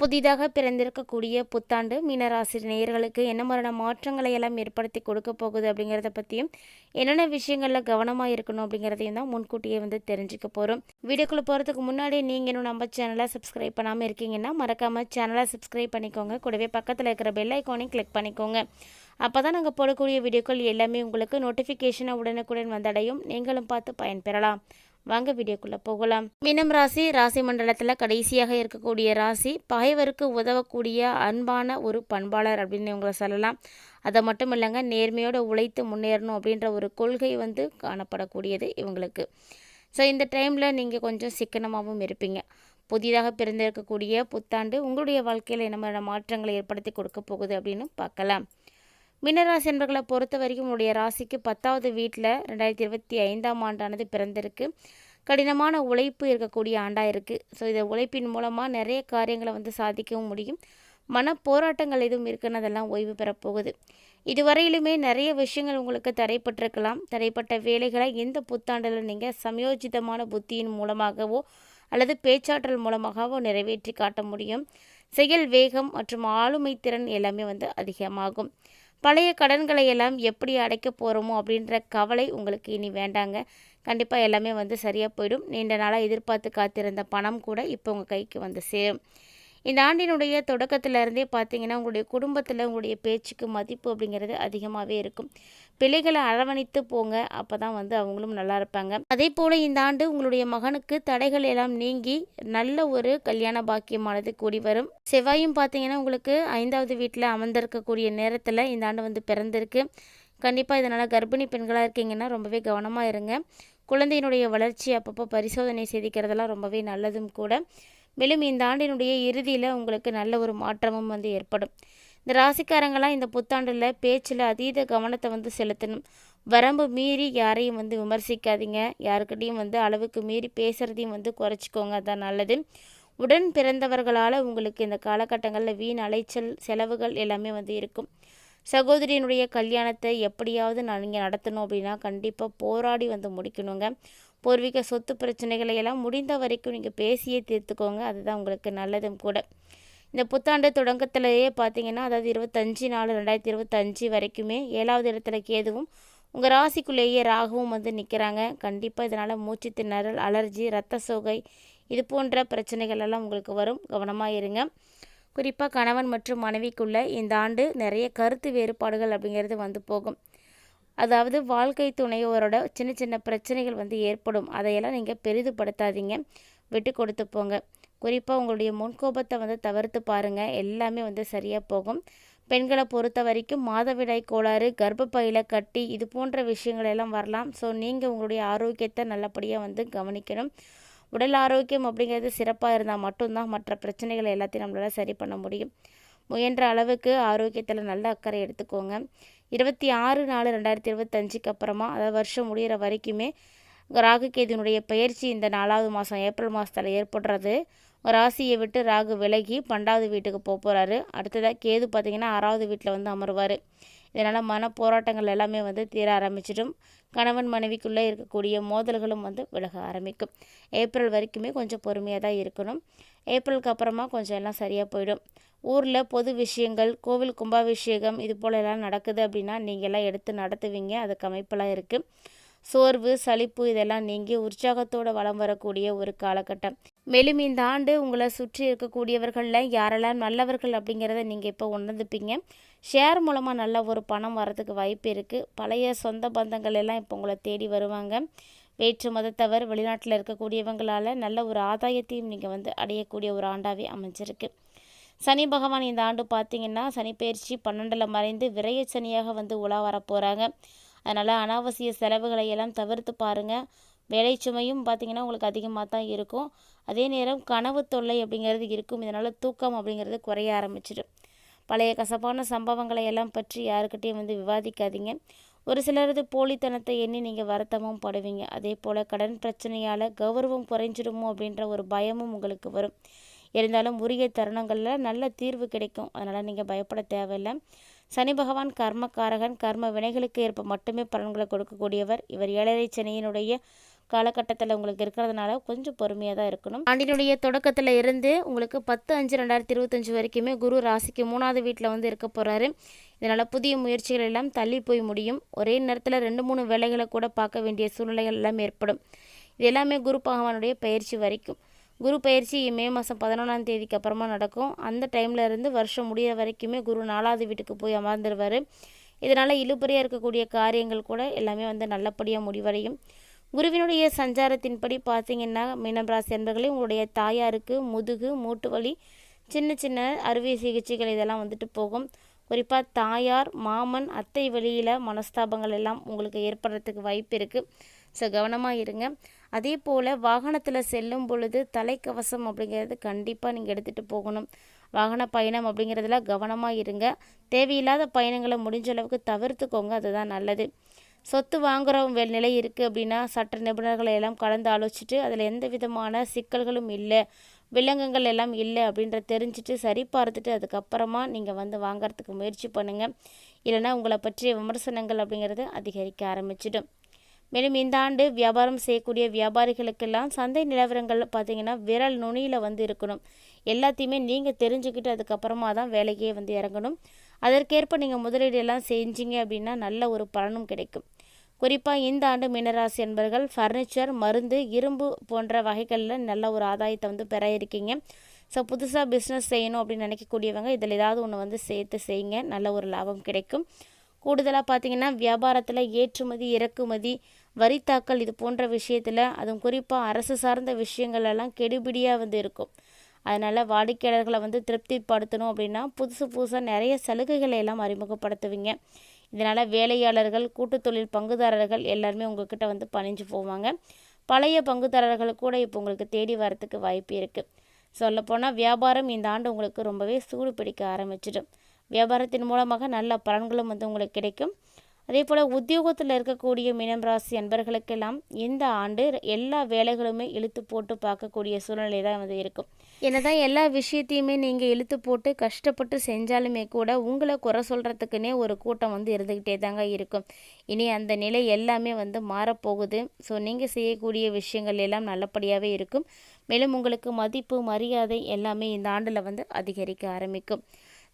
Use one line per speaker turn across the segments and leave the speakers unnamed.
புதிதாக பிறந்திருக்கக்கூடிய புத்தாண்டு மீனராசி நேயர்களுக்கு என்ன மாதிரியான மாற்றங்களை எல்லாம் ஏற்படுத்தி கொடுக்க போகுது அப்படிங்கிறத பற்றியும் என்னென்ன விஷயங்களில் கவனமாக இருக்கணும் அப்படிங்கிறதையும் தான் முன்கூட்டியே வந்து தெரிஞ்சுக்க போகிறோம் வீடியோக்குள்ளே போகிறதுக்கு முன்னாடி நீங்கள் இன்னும் நம்ம சேனலை சப்ஸ்கிரைப் பண்ணாமல் இருக்கீங்கன்னா மறக்காமல் சேனலை சப்ஸ்கிரைப் பண்ணிக்கோங்க. கூடவே பக்கத்தில் இருக்கிற பெல் ஐக்கானையும் கிளிக் பண்ணிக்கோங்க. அப்போ தான் நாங்கள் போடக்கூடிய வீடியோக்கள் எல்லாமே உங்களுக்கு நோட்டிஃபிகேஷனை உடனுக்குடன் வந்தடையும். நீங்களும் பார்த்து பயன்பெறலாம். வாங்க வீடியோக்குள்ளே போகலாம். மீனம் ராசி ராசி மண்டலத்தில் கடைசியாக இருக்கக்கூடிய ராசி பகைவருக்கு உதவக்கூடிய அன்பான ஒரு பண்பாளர் அப்படின்னு உங்களை சொல்லலாம். அதை மட்டும் இல்லைங்க நேர்மையோடு உழைத்து முன்னேறணும் அப்படின்ற ஒரு கொள்கை வந்து காணப்படக்கூடியது இவங்களுக்கு. ஸோ இந்த டைமில் நீங்கள் கொஞ்சம் சிக்கனமாகவும் இருப்பீங்க. புதிதாக பிறந்திருக்கக்கூடிய புத்தாண்டு உங்களுடைய வாழ்க்கையில் என்ன மாதிரியான மாற்றங்களை ஏற்படுத்தி கொடுக்க போகுது அப்படின்னு பார்க்கலாம். மீனராசி என்பர்களை பொறுத்த வரைக்கும் உங்களுடைய ராசிக்கு பத்தாவது வீட்டில் ரெண்டாயிரத்தி இருபத்தி ஐந்தாம் ஆண்டானது பிறந்திருக்கு. கடினமான உழைப்பு இருக்கக்கூடிய ஆண்டாக இருக்குது ஸோ இதை உழைப்பின் மூலமாக நிறைய காரியங்களை வந்து சாதிக்கவும் முடியும். மன போராட்டங்கள் எதுவும் இருக்குன்னு அதெல்லாம் ஓய்வு பெறப் போகுது. இதுவரையிலுமே நிறைய விஷயங்கள் உங்களுக்கு தடைப்பட்டிருக்கலாம். தடைப்பட்ட வேலைகளை இந்த புத்தாண்டில் நீங்கள் சமயோஜிதமான புத்தியின் மூலமாகவோ அல்லது பேச்சாற்றல் மூலமாகவோ நிறைவேற்றி காட்ட முடியும். செயல் வேகம் மற்றும் ஆளுமை திறன் எல்லாமே வந்து அதிகமாகும். பழைய கடன்களை எல்லாம் எப்படி அடைக்க போகிறோமோ அப்படின்ற கவலை உங்களுக்கு இனி வேண்டாங்க. கண்டிப்பாக எல்லாமே வந்து சரியாக போயிடும். நீண்ட நாளாக எதிர்பார்த்து காத்திருந்த பணம் கூட இப்போ உங்கள் கைக்கு வந்து சேரும். இந்த ஆண்டினுடைய தொடக்கத்துலேருந்தே பார்த்தீங்கன்னா உங்களுடைய குடும்பத்தில் உங்களுடைய பேச்சுக்கு மதிப்பு அப்படிங்கிறது அதிகமாகவே இருக்கும். பிள்ளைகளை அரவணைத்து போங்க அப்போ தான் வந்து அவங்களும் நல்லா இருப்பாங்க. அதே போல் இந்த ஆண்டு உங்களுடைய மகனுக்கு தடைகள் எல்லாம் நீங்கி நல்ல ஒரு கல்யாண பாக்கியமானது கூடி வரும். செவ்வாயும் பார்த்தீங்கன்னா உங்களுக்கு ஐந்தாவது வீட்டில் அமர்ந்திருக்கக்கூடிய நேரத்தில் இந்த ஆண்டு வந்து பிறந்திருக்கு. கண்டிப்பாக இதனால் கர்ப்பிணி பெண்களாக இருக்கீங்கன்னா ரொம்பவே கவனமாக இருங்க. குழந்தையினுடைய வளர்ச்சி அப்பப்போ பரிசோதனை செய்திக்கிறதெல்லாம் ரொம்பவே நல்லதும் கூட. மேலும் இந்த ஆண்டினுடைய இறுதியில் உங்களுக்கு நல்ல ஒரு மாற்றமும் வந்து ஏற்படும். இந்த ராசிக்காரங்களாம் இந்த புத்தாண்டில் பேச்சில் அதீத கவனத்தை வந்து செலுத்தணும். வரம்பு மீறி யாரையும் வந்து விமர்சிக்காதீங்க. யாருக்கிட்டையும் வந்து அளவுக்கு மீறி பேசுகிறதையும் வந்து குறைச்சிக்கோங்க. அதான் நல்லது. உடன் பிறந்தவர்களால் உங்களுக்கு இந்த காலகட்டங்களில் வீண் அலைச்சல் செலவுகள் எல்லாமே வந்து இருக்கும். சகோதரியினுடைய கல்யாணத்தை எப்படியாவது நான் இங்கே நடத்தணும் அப்படின்னா கண்டிப்பாக போராடி வந்து முடிக்கணுங்க. பூர்வீக சொத்து பிரச்சனைகளை எல்லாம் முடிந்த வரைக்கும் நீங்கள் பேசியே தீர்த்துக்கோங்க. அதுதான் உங்களுக்கு நல்லதும் கூட. இந்த புத்தாண்டு தொடக்கத்திலேயே பார்த்தீங்கன்னா அதாவது இருபத்தஞ்சி நாலு ரெண்டாயிரத்தி இருபத்தஞ்சி வரைக்குமே ஏழாவது இடத்துல கேதுவும் உங்கள் ராசிக்குள்ளேயே ராகுவும் வந்து நிற்கிறாங்க கண்டிப்பாக இதனால் மூச்சு திணறல் அலர்ஜி ரத்த சோகை இது போன்ற பிரச்சனைகள் எல்லாம் உங்களுக்கு வரும். கவனமாக இருங்க. குறிப்பாக கணவன் மற்றும் மனைவிக்குள்ளே இந்த ஆண்டு நிறைய கருத்து வேறுபாடுகள் அப்படிங்கிறது வந்து போகும். அதாவது வாழ்க்கை துணையோரோட சின்ன சின்ன பிரச்சனைகள் வந்து ஏற்படும். அதையெல்லாம் நீங்கள் பெரிதுபடுத்தாதீங்க. விட்டு கொடுத்து போங்க. குறிப்பாக உங்களுடைய முன்கோபத்தை வந்து தவிர்த்து பாருங்கள் எல்லாமே வந்து சரியாக போகும். பெண்களை பொறுத்த வரைக்கும் மாதவிடாய் கோளாறு கர்ப்பப்பையில் கட்டி இது போன்ற விஷயங்கள் எல்லாம் வரலாம். ஸோ நீங்கள் உங்களுடைய ஆரோக்கியத்தை நல்லபடியாக வந்து கவனிக்கணும். உடல் ஆரோக்கியம் அப்படிங்கிறது சிறப்பாக இருந்தால் மட்டும்தான் மற்ற பிரச்சனைகளை எல்லாத்தையும் நம்மளால் சரி பண்ண முடியும். முயன்ற அளவுக்கு ஆரோக்கியத்தில் நல்ல அக்கறை எடுத்துக்கோங்க. இருபத்தி ஆறு நாலு ரெண்டாயிரத்தி இருபத்தஞ்சுக்கு அப்புறமா அதாவது வருஷம் முடிகிற வரைக்குமே ராகுகேதுனுடைய பயிற்சி இந்த நாலாவது மாதம் ஏப்ரல் மாதத்தில் ஏற்படுறது. ராசியை விட்டு ராகு விலகி பன்னெண்டாவது வீட்டுக்கு போக போகிறாரு அடுத்ததாக கேது பார்த்திங்கன்னா ஆறாவது வீட்டில் வந்து அமருவார். இதனால் மன போராட்டங்கள் எல்லாமே வந்து தீர ஆரம்பிச்சிடும். கணவன் மனைவிக்குள்ளே இருக்கக்கூடிய மோதல்களும் வந்து விலக ஆரம்பிக்கும். ஏப்ரல் வரைக்குமே கொஞ்சம் பொறுமையாக தான் இருக்கணும். ஏப்ரலுக்கு அப்புறமா கொஞ்சம் எல்லாம் சரியாக போயிடும். ஊரில் பொது விஷயங்கள் கோவில் கும்பாபிஷேகம் இது போல எல்லாம் நடக்குது அப்படின்னா நீங்கள்லாம் எடுத்து நடத்துவீங்க. அதுக்கு அமைப்பெல்லாம் இருக்குது சோர்வு சலிப்பு இதெல்லாம் நீங்கி உற்சாகத்தோடு வளம் வரக்கூடிய ஒரு காலகட்டம். மேலும் இந்த ஆண்டு உங்களை சுற்றி இருக்கக்கூடியவர்களில் யாரெல்லாம் நல்லவர்கள் அப்படிங்கிறத நீங்கள் இப்போ உணர்ந்துப்பீங்க. ஷேர் மூலமாக நல்ல ஒரு பணம் வரதுக்கு வாய்ப்பு இருக்குது பழைய சொந்த பந்தங்கள் எல்லாம் இப்போ உங்களை தேடி வருவாங்க. வேற்று மதத்தவர் வெளிநாட்டில் இருக்கக்கூடியவங்களால் நல்ல ஒரு ஆதாயத்தையும் நீங்கள் வந்து அடையக்கூடிய ஒரு ஆண்டாகவே அமைஞ்சிருக்கு. சனி பகவான் இந்த ஆண்டு பார்த்தீங்கன்னா சனிப்பெயர்ச்சி பன்னெண்டில் மறைந்து விரைய சனியாக வந்து உலா வரப்போகிறாங்க அதனால் அனாவசிய செலவுகளை எல்லாம் தவிர்த்து பாருங்கள் வேலை சுமையும் பார்த்திங்கன்னா உங்களுக்கு அதிகமாக தான் இருக்கும். அதே நேரம் கனவு தொல்லை அப்படிங்கிறது இருக்கும். இதனால் தூக்கம் அப்படிங்கிறது குறைய ஆரம்பிச்சிடும். பழைய கசப்பான சம்பவங்களை எல்லாம் பற்றி யாருக்கிட்டையும் வந்து விவாதிக்காதீங்க. ஒரு சிலரது போலித்தனத்தை எண்ணி நீங்கள் வருத்தமும் படுவீங்க. அதே போல் கடன் பிரச்சனையால் கௌரவம் குறைஞ்சிடுமோ அப்படின்ற ஒரு பயமும் உங்களுக்கு வரும். இருந்தாலும் உரிய தருணங்களில் நல்ல தீர்வு கிடைக்கும். அதனால் நீங்கள் பயப்பட தேவையில்லை. சனி பகவான் கர்மக்காரகன் கர்ம வினைகளுக்கு ஏற்ப மட்டுமே பலன்களை கொடுக்கக்கூடியவர். இவர் ஏழரை சனியினுடைய காலகட்டத்தில் உங்களுக்கு இருக்கிறதுனால கொஞ்சம் பொறுமையாக தான் இருக்கணும். ஆண்டினுடைய தொடக்கத்தில் இருந்து உங்களுக்கு பத்து அஞ்சு ரெண்டாயிரத்தி இருபத்தஞ்சி வரைக்குமே குரு ராசிக்கு மூணாவது வீட்டில் வந்து இருக்க போகிறாரு இதனால் புதிய முயற்சிகள் எல்லாம் தள்ளி போய் முடியும். ஒரே நேரத்தில் ரெண்டு மூணு வேலைகளை கூட பார்க்க வேண்டிய சூழ்நிலைகள் எல்லாம் ஏற்படும். இது எல்லாமே குரு பகவானுடைய பயிற்சி வரைக்கும். குரு பயிற்சி மே மாதம் பதினொன்றாம் தேதிக்கு அப்புறமா நடக்கும். அந்த டைமில் இருந்து வருஷம் முடிகிற வரைக்குமே குரு நாலாவது வீட்டுக்கு போய் அமர்ந்துருவார். இதனால் இழுபறியாக இருக்கக்கூடிய காரியங்கள் கூட எல்லாமே வந்து நல்லபடியாக முடிவடையும். குருவினுடைய சஞ்சாரத்தின்படி பார்த்தீங்கன்னா மீனம் ராசி அன்பர்களே உங்களுடைய தாயாருக்கு முதுகு மூட்டு வலி சின்ன சின்ன அறுவை சிகிச்சைகள் இதெல்லாம் வந்துட்டு போகும். குறிப்பாக தாயார் மாமன் அத்தை வழியில் மனஸ்தாபங்கள் எல்லாம் உங்களுக்கு ஏற்படுறதுக்கு வாய்ப்பு இருக்குது ஸோ கவனமாக இருங்க. அதே போல் வாகனத்தில் செல்லும் பொழுது தலைக்கவசம் அப்படிங்கிறது கண்டிப்பாக நீங்கள் எடுத்துகிட்டு போகணும். வாகன பயணம் அப்படிங்கிறதுல கவனமாக இருங்க. தேவையில்லாத பயணங்களை முடிஞ்ச அளவுக்கு தவிர்த்துக்கோங்க. அதுதான் நல்லது. சொத்து வாங்குற நிலை இருக்குது அப்படின்னா சட்ட நிபுணர்களை எல்லாம் கலந்து ஆலோசிச்சுட்டு அதில் எந்த விதமான சிக்கல்களும் இல்லை விலங்குகள் எல்லாம் இல்லை அப்படின்ற தெரிஞ்சுட்டு சரி பார்த்துட்டு அதுக்கப்புறமா நீங்கள் வந்து வாங்குறதுக்கு முயற்சி பண்ணுங்கள் இல்லைன்னா உங்களை பற்றிய விமர்சனங்கள் அப்படிங்கிறது அதிகரிக்க ஆரம்பிச்சிடும். மேலும் இந்த ஆண்டு வியாபாரம் செய்யக்கூடிய வியாபாரிகளுக்கெல்லாம் சந்தை நிலவரங்கள் பார்த்தீங்கன்னா விரல் நுனியில் வந்து இருக்கணும். எல்லாத்தையுமே நீங்கள் தெரிஞ்சுக்கிட்டு அதுக்கப்புறமா தான் வேலைக்கே வந்து இறங்கணும். அதற்கேற்ப நீங்கள் முதலீடு எல்லாம் செஞ்சீங்க அப்படின்னா நல்ல ஒரு பலனும் கிடைக்கும். குறிப்பாக இந்த ஆண்டு மீனராசி என்பர்கள் ஃபர்னிச்சர் மருந்து இரும்பு போன்ற வகைகளில் நல்ல ஒரு ஆதாயத்தை வந்து பெற இருக்கீங்க. ஸோ புதுசாக பிஸ்னஸ் செய்யணும் அப்படின்னு நினைக்கக்கூடியவங்க இதில் ஏதாவது ஒன்று வந்து சேர்த்து செய்யுங்க. நல்ல ஒரு லாபம் கிடைக்கும். கூடுதலாக பார்த்திங்கன்னா வியாபாரத்தில் ஏற்றுமதி இறக்குமதி வரித்தாக்கல் இது போன்ற விஷயத்தில் அதுவும் குறிப்பாக அரசு சார்ந்த விஷயங்கள் எல்லாம் கெடுபிடியாக வந்து இருக்கும். அதனால் வாடிக்கையாளர்களை வந்து திருப்திப்படுத்தணும் அப்படின்னா புதுசு புதுசாக நிறைய சலுகைகளை எல்லாம் அறிமுகப்படுத்துவீங்க. இதனால் வேலையாளர்கள் கூட்டுத் தொழில் பங்குதாரர்கள் எல்லாருமே உங்கள்கிட்ட வந்து பணிஞ்சு போவாங்க. பழைய பங்குதாரர்கள் கூட இப்போ உங்களுக்கு தேடி வரத்துக்கு வாய்ப்பு இருக்குது சொல்லப்போனால் வியாபாரம் இந்த ஆண்டு உங்களுக்கு ரொம்பவே சூடு பிடிக்க ஆரம்பிச்சிடும். வியாபாரத்தின் மூலமாக நல்ல பலன்களும் வந்து உங்களுக்கு கிடைக்கும். அதே போல் உத்தியோகத்தில் இருக்கக்கூடிய மீனம் ராசி அன்பர்களுக்கெல்லாம் இந்த ஆண்டு எல்லா வேலைகளுமே இழுத்து போட்டு பார்க்கக்கூடிய சூழ்நிலை தான் வந்து இருக்கும். என்னதான் எல்லா விஷயத்தையுமே நீங்கள் இழுத்து போட்டு கஷ்டப்பட்டு செஞ்சாலுமே கூட உங்களை குறை சொல்கிறதுக்குன்னே ஒரு கூட்டம் வந்து இருந்துக்கிட்டே தாங்க இருக்கும். இனி அந்த நிலை எல்லாமே வந்து மாறப்போகுது. ஸோ நீங்கள் செய்யக்கூடிய விஷயங்கள் எல்லாம் நல்லபடியாகவே இருக்கும். மேலும் உங்களுக்கு மதிப்பு மரியாதை எல்லாமே இந்த ஆண்டில் வந்து அதிகரிக்க ஆரம்பிக்கும்.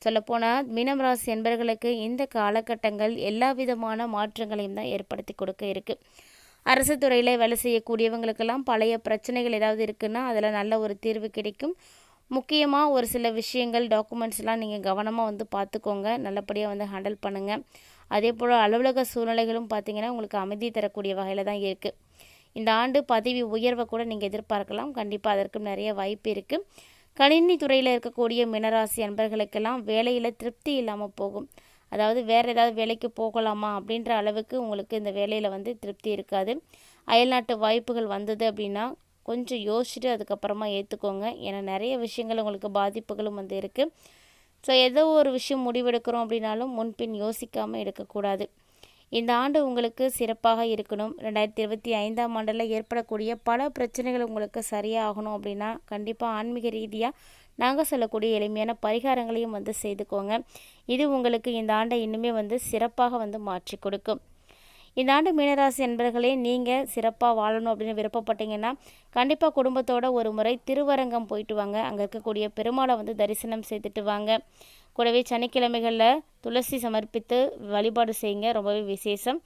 சொல்லப்போனால் மீனம் ராசி என்பர்களுக்கு இந்த காலகட்டங்கள் எல்லா விதமான மாற்றங்களையும் தான் ஏற்படுத்தி கொடுக்க இருக்குது அரசு துறையில் வேலை செய்யக்கூடியவங்களுக்கெல்லாம் பழைய பிரச்சனைகள் ஏதாவது இருக்குன்னா அதில் நல்ல ஒரு தீர்வு கிடைக்கும். முக்கியமாக ஒரு சில விஷயங்கள் டாக்குமெண்ட்ஸ்லாம் நீங்கள் கவனமாக வந்து பார்த்துக்கோங்க நல்லபடியாக வந்து ஹேண்டில் பண்ணுங்கள் அதே போல் அலுவலக சூழ்நிலைகளும் பார்த்தீங்கன்னா உங்களுக்கு அமைதி தரக்கூடிய வகையில் தான் இருக்குது இந்த ஆண்டு பதவி உயர்வை கூட நீங்கள் எதிர்பார்க்கலாம். கண்டிப்பாக அதற்கும் நிறைய வாய்ப்பு இருக்குது கணினி துறையில் இருக்கக்கூடிய மினராசி அன்பர்களுக்கெல்லாம் வேலையில் திருப்தி இல்லாமல் போகும். அதாவது வேறு ஏதாவது வேலைக்கு போகலாமா அப்படின்ற அளவுக்கு உங்களுக்கு இந்த வேலையில் வந்து திருப்தி இருக்காது. அயல்நாட்டு வாய்ப்புகள் வந்தது அப்படின்னா கொஞ்சம் யோசிச்சுட்டு அதுக்கப்புறமா ஏற்றுக்கோங்க ஏன்னா நிறைய விஷயங்கள் உங்களுக்கு பாதிப்புகளும் வந்து இருக்குது ஸோ ஏதோ ஒரு விஷயம் முடிவெடுக்கிறோம் அப்படின்னாலும் முன்பின் யோசிக்காமல் எடுக்கக்கூடாது. இந்த ஆண்டு உங்களுக்கு சிறப்பாக இருக்கணும். ரெண்டாயிரத்தி இருபத்தி ஐந்தாம் ஆண்டில் ஏற்படக்கூடிய பல பிரச்சனைகள் உங்களுக்கு சரியாகணும் அப்படின்னா கண்டிப்பாக ஆன்மீக ரீதியாக நாங்கள் சொல்லக்கூடிய எளிமையான பரிகாரங்களையும் வந்து செய்துக்கோங்க. இது உங்களுக்கு இந்த ஆண்டை இன்னுமே வந்து சிறப்பாக வந்து மாற்றி கொடுக்கும். இந்த ஆண்டு மீனராசி என்பர்களே நீங்கள் சிறப்பாக வாழணும் அப்படின்னு விருப்பப்பட்டீங்கன்னா கண்டிப்பாக குடும்பத்தோட ஒரு முறை திருவரங்கம் போயிட்டு வாங்க. அங்கே இருக்கக்கூடிய பெருமாளை வந்து தரிசனம் செய்துட்டு வாங்க. கூடவே சனிக்கிழமைகளில் துளசி சமர்ப்பித்து வழிபாடு செய்யுங்க. ரொம்பவே விசேஷம்.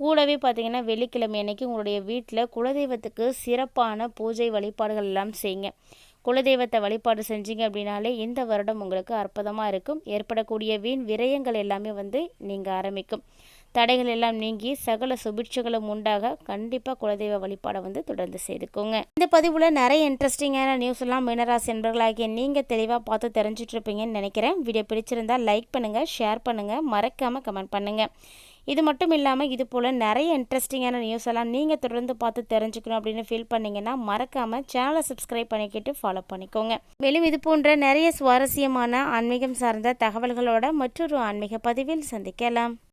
கூடவே பார்த்தீங்கன்னா வெள்ளிக்கிழமை அன்னைக்கு உங்களுடைய வீட்டில் குலதெய்வத்துக்கு சிறப்பான பூஜை வழிபாடுகள் எல்லாம் செய்யுங்க. குலதெய்வத்தை வழிபாடு செஞ்சீங்க அப்படின்னாலே இந்த வருடம் உங்களுக்கு அற்புதமாக இருக்கும். ஏற்படக்கூடிய வீண் விரயங்கள் எல்லாமே வந்து நீங்கள் ஆரம்பிக்கும். தடைகள் எல்லாம் நீங்கி சகல சுபிட்சங்களும் உண்டாக கண்டிப்பாக குலதெய்வ வழிபாடை வந்து தொடர்ந்து செய்துக்கோங்க. இந்த பதிவில் நிறைய இன்ட்ரெஸ்டிங்கான நியூஸ் எல்லாம் மீனராசி என்பர்களாகிய நீங்கள் தெளிவாக பார்த்து தெரிஞ்சிட்ருப்பீங்கன்னு நினைக்கிறேன். வீடியோ பிடிச்சிருந்தால் லைக் பண்ணுங்கள் ஷேர் பண்ணுங்கள் மறக்காமல் கமெண்ட் பண்ணுங்கள் இது மட்டும் இல்லாமல் இது போல் நிறைய இன்ட்ரெஸ்டிங்கான நியூஸ் எல்லாம் நீங்கள் தொடர்ந்து பார்த்து தெரிஞ்சுக்கணும் அப்படின்னு ஃபீல் பண்ணிங்கன்னா மறக்காமல் சேனலை சப்ஸ்கிரைப் பண்ணிக்கிட்டு ஃபாலோ பண்ணிக்கோங்க. மேலும் இது போன்ற நிறைய சுவாரஸ்யமான ஆன்மீகம் சார்ந்த தகவல்களோட மற்றொரு ஆன்மீக பதிவில் சந்திக்கலாம்.